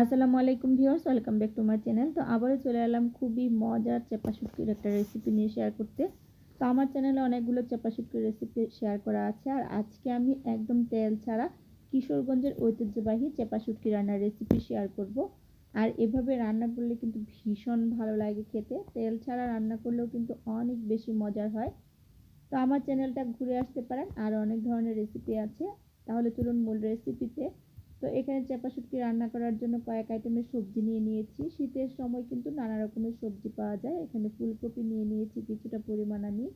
আসসালামু আলাইকুম viewers, welcome back to my channel. তো আবারও চলে এলাম খুবই মজার চেপা শুটকির একটা রেসিপি নিয়ে শেয়ার করতে। তো আমার চ্যানেলে অনেকগুলো চেপা শুটকির রেসিপি শেয়ার করা আছে, আর আজকে আমি একদম তেল ছাড়া কিশোরগঞ্জের ঐতিহ্যবাহী চেপা শুটকি রান্নার রেসিপি শেয়ার করব। আর এভাবে রান্না করলে কিন্তু ভীষণ ভালো লাগে খেতে। তেল ছাড়া রান্না করলেও কিন্তু অনেক বেশি মজার হয়। তো আমার চ্যানেলটা ঘুরে আসতে পারেন আর অনেক ধরনের রেসিপি আছে। তাহলে চলুন মূল রেসিপিতে তো এখানে চাপা শুটকি রান্না করার জন্য কয়েক আইটেমের সবজি নিয়ে নিয়েছি। শীতের সময় কিন্তু নানা রকমের সবজি পাওয়া যায়। এখানে ফুলকপি নিয়ে নিয়েছি, কিছুটা পরিমাণ আমি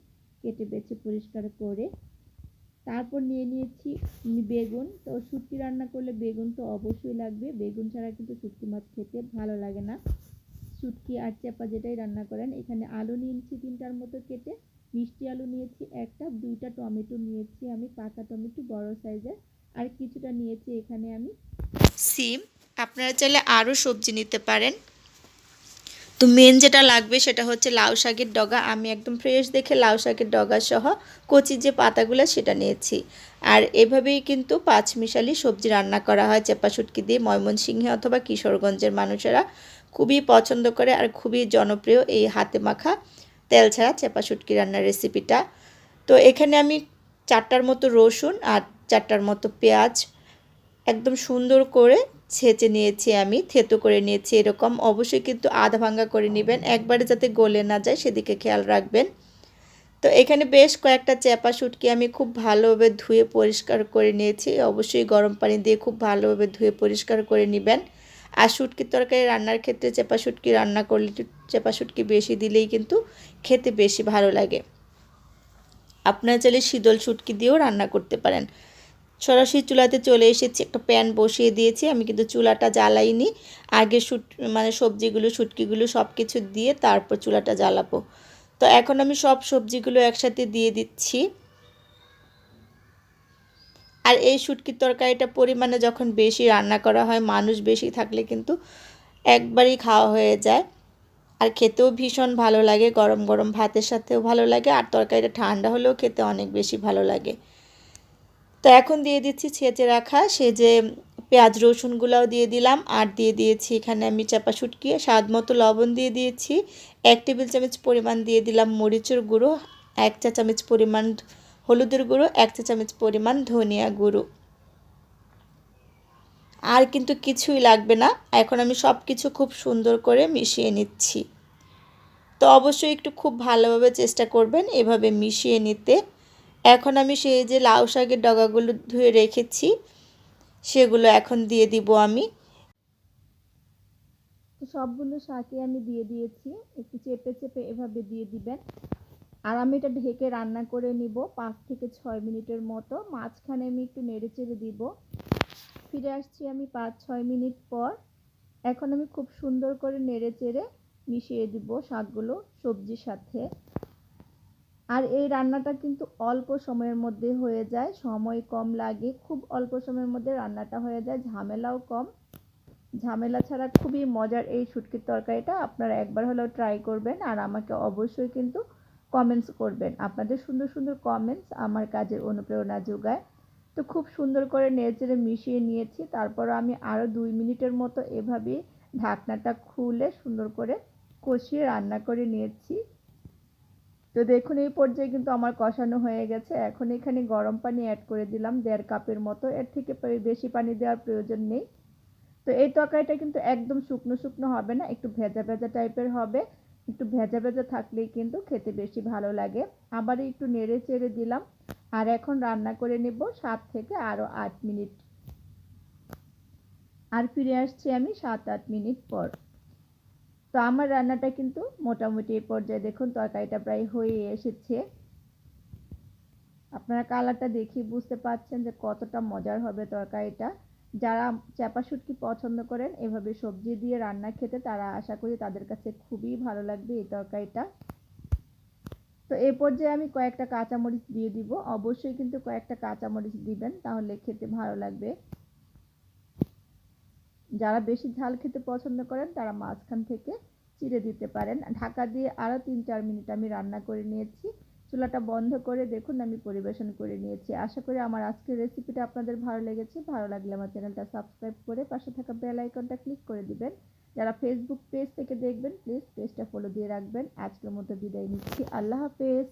কেটে বেছে পরিষ্কার করে। তারপর নিয়ে নিয়েছি বেগুন। তো শুটকি রান্না করলে বেগুন তো অবশ্যই লাগবে। বেগুন ছাড়া কিন্তু শুটকি মাছ খেতে ভালো লাগে না। শুটকি আর চেপা যেটাই রান্না করেন, এখানে আলু নিয়েছি তিনটার মতো কেটে। মিষ্টি আলু নিয়েছি একটা, দুইটা টমেটো নিয়েছি আমি, পাকা টমেটো বড় সাইজের আর কিছুটা নিয়েছি এখানে আমি। সিম, আপনারা চাইলে আরও সবজি নিতে পারেন। তো মেন যেটা লাগবে সেটা হচ্ছে লাউ শাকের ডগা। আমি একদম ফ্রেশ দেখে লাউ শাকের ডগা সহ কচি যে পাতাগুলো সেটা নিয়েছি। আর এভাবেই কিন্তু পাঁচ মিশালি সবজি রান্না করা হয়, চেপা শুটকি দিয়ে, ময়মনসিংহে অথবা কিশোরগঞ্জের মানুষেরা। খুবই পছন্দ করে আর খুবই জনপ্রিয় এই হাতে মাখা তেল ছাড়া চেপা শুটকি রান্নার রেসিপিটা তো এখানে আমি চারটার মতো রসুন আর চারটার মতো পেঁয়াজ একদম সুন্দর করে ছেঁচে নিয়েছি আমি, থেতো করে নিয়েছি এরকম। অবশ্যই কিন্তু আধা ভাঙ্গা করে নেবেন, একবারে যাতে গলে না যায় সেদিকে খেয়াল রাখবেন। তো এখানে বেশ কয়েকটা চেপা শুটকি আমি খুব ভালোভাবে ধুয়ে পরিষ্কার করে নিয়েছি। অবশ্যই গরম পানি দিয়ে খুব ভালোভাবে ধুয়ে পরিষ্কার করে নেবেন। আর শুটকির তরকারি রান্নার ক্ষেত্রে চেপা শুটকি রান্না করলে চেপা শুটকি বেশি দিলেই কিন্তু খেতে বেশি ভালো লাগে। আপনারা চাইলে শীতল শুটকি দিয়েও রান্না করতে পারেন। সরাসরি চুলাতে চলে এসেছি, একটা প্যান বসিয়ে দিয়েছি। আমি কিন্তু চুলাটা জ্বালাইনি। আগে শুট মানে সবজিগুলো, শুটকিগুলো সব কিছু দিয়ে তারপর চুলাটা জ্বালাবো। তো এখন আমি সব সবজিগুলো একসাথে দিয়ে দিচ্ছি। আর এই শুটকির তরকারিটা পরিমাণে যখন বেশি রান্না করা হয়, মানুষ বেশি থাকলে কিন্তু একবারই খাওয়া হয়ে যায়। আর খেতেও ভীষণ ভালো লাগে, গরম গরম ভাতের সাথেও ভালো লাগে। আর তরকারিটা ঠান্ডা হলেও খেতে অনেক বেশি ভালো লাগে। তো এখন দিয়ে দিচ্ছি ছেঁচে রাখা সে যে পেঁয়াজ, রসুনগুলোও দিয়ে দিলাম। আর দিয়ে দিয়েছি এখানে আমি চাপা শুটকিয়ে স্বাদ মতো লবণ দিয়ে দিয়েছি। এক টেবিল চামচ পরিমাণ দিয়ে দিলাম মরিচের গুঁড়ো, এক চা চামচ পরিমাণ হলুদের গুঁড়ো, এক চা চামচ পরিমাণ ধনিয়া গুঁড়ো। আর কিন্তু কিছুই লাগবে না। এখন আমি সব কিছু খুব সুন্দর করে মিশিয়ে নিচ্ছি। তো অবশ্যই একটু খুব ভালোভাবে চেষ্টা করবেন এভাবে মিশিয়ে নিতে। এখন আমি সেই যে লাউ শাকের ডগাগুলো ধুয়ে রেখেছি, সেগুলো এখন দিয়ে দিব আমি। সবগুলো শাকে আমি দিয়ে দিয়েছি, একটু চেপে চেপে এভাবে দিয়ে দিবেন। আর আমি এটা ঢেকে রান্না করে নিব পাঁচ থেকে ছয় মিনিটের মতো। মাঝখানে আমি একটু নেড়ে চেড়ে দিব। ফিরে আসছি আমি পাঁচ, ছয় মিনিট পর। এখন আমি খুব সুন্দর করে নেড়ে চেড়ে মিশিয়ে দিব শাকগুলো সবজির সাথে। আর এই রান্নাটা কিন্তু অল্প সময়ের মধ্যে হয়ে যায়। সময় কম লাগে, খুব অল্প সময়ের মধ্যে রান্নাটা হয়ে যায়। ঝামেলাও কম। ঝামেলা ছাড়া খুবই মজার এই শুটকির তরকারিটা। আপনারা একবার হলেও ট্রাই করবেন আর আমাকে অবশ্যই কিন্তু কমেন্টস করবেন। আপনাদের সুন্দর সুন্দর কমেন্টস আমার কাজের অনুপ্রেরণা যোগায়। তো খুব সুন্দর করে নেড়েচেড়ে মিশিয়ে নিয়েছি। তারপর আমি আরও দুই মিনিটের মতো এভাবে ঢাকনাটা খুলে সুন্দর করে কষিয়ে রান্না করে নিয়েছি। তো দেখুন, এই পর্যায়ে কিন্তু আমার কষানো হয়ে গেছে। এখন এখানে গরম পানি অ্যাড করে দিলাম, দেড় কাপের মতো। এর থেকে বেশি পানি দেওয়ার প্রয়োজন নেই। তো এই তরকারিটা কিন্তু একদম শুকনো শুকনো হবে না, একটু ভেজা ভেজা টাইপের হবে। একটু ভেজা ভেজা থাকলেই কিন্তু খেতে বেশি ভালো লাগে। আবার একটু নেড়ে চেড়ে দিলাম। আর এখন রান্না করে নেব সাত থেকে আরও আট মিনিট। আর ফিরে আসছি আমি সাত আট মিনিট পর। তো আমার রান্নাটা কিন্তু মোটামুটি এই পর্যায়ে দেখুন, তরকারিটা প্রায় হয়ে এসেছে। আপনারা কালারটা দেখি, বুঝতে পারছেন যে কতটা মজার হবে তরকারিটা। যারা চাপা পছন্দ করেন, এভাবে সবজি দিয়ে রান্না খেতে, তারা আশা করি তাদের কাছে খুবই ভালো লাগবে এই তরকারিটা। তো এই পর্যায়ে আমি কয়েকটা কাঁচামরিচ দিয়ে দিব। অবশ্যই কিন্তু কয়েকটা কাঁচামরিচ দিবেন, তাহলে খেতে ভালো লাগবে। যারা বেশি ঝাল খেতে পছন্দ করেন, তারা মাঝখান থেকে চিড়ে দিতে পারেন। ঢাকা দিয়ে আরও তিন চার মিনিট আমি রান্না করে নিয়েছি। চুলাটা বন্ধ করে দেখুন, আমি পরিবেশন করে নিয়েছি। আশা করি আমার আজকের রেসিপিটা আপনাদের ভালো লেগেছে। ভালো লাগলে আমার চ্যানেলটা সাবস্ক্রাইব করে পাশে থাকা বেল আইকনটা ক্লিক করে দিবেন। যারা ফেসবুক পেজ থেকে দেখবেন প্লিজ পেজটা ফলো দিয়ে রাখবেন। আজকের মতো বিদায় নিচ্ছি। আল্লাহ হাফেজ।